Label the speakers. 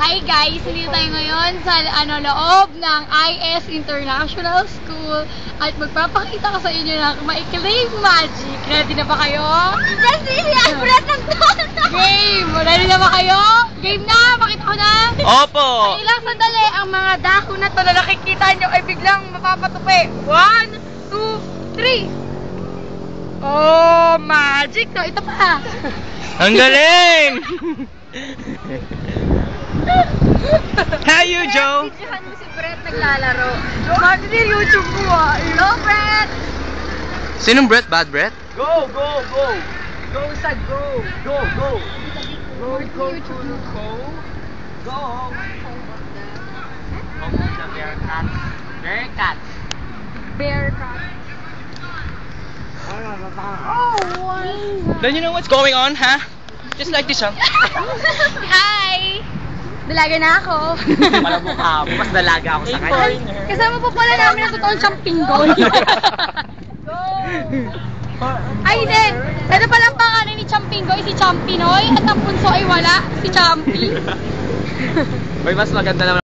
Speaker 1: Hi guys! Dito tayo ngayon sa ano, loob ng IS International School at magpapakita ko sa inyo ng maikling magic. Ready na ba kayo?
Speaker 2: Yes, Alfred ng.
Speaker 1: Game! Ready na ba kayo? Game na! Makita ko na!
Speaker 3: Opo!
Speaker 1: Sa ilang sandali, ang mga dako na to na nakikita nyo ay biglang mapapatupi. One, two, three! Oh, magic! No, ito pa!
Speaker 3: Ang galing! How you, Joe?
Speaker 2: Videohan mo si Brett naglalaro.
Speaker 1: Magic YouTube ko ah!
Speaker 2: Go, Brett!
Speaker 3: Sinong Brett? Bad Brett?
Speaker 4: Go, go, go! Go, Sad, go! Go, go! Go, go, go, go! Go! Home of the Bearcats. Bearcats.
Speaker 1: Bear cat.
Speaker 3: Don't you know what's going on, huh? Just like this, huh?
Speaker 1: Hi! Dalaga na ako.
Speaker 4: Malamukha mo, mas dalaga ako sa kanya.
Speaker 1: Kasama po pala namin ang totoong champinggoy. Ay, hindi. Ito palang pangalan ni Champinggoy, si Champinoy. At ang punso ay wala, si Champi.
Speaker 4: Uy, mas maganda naman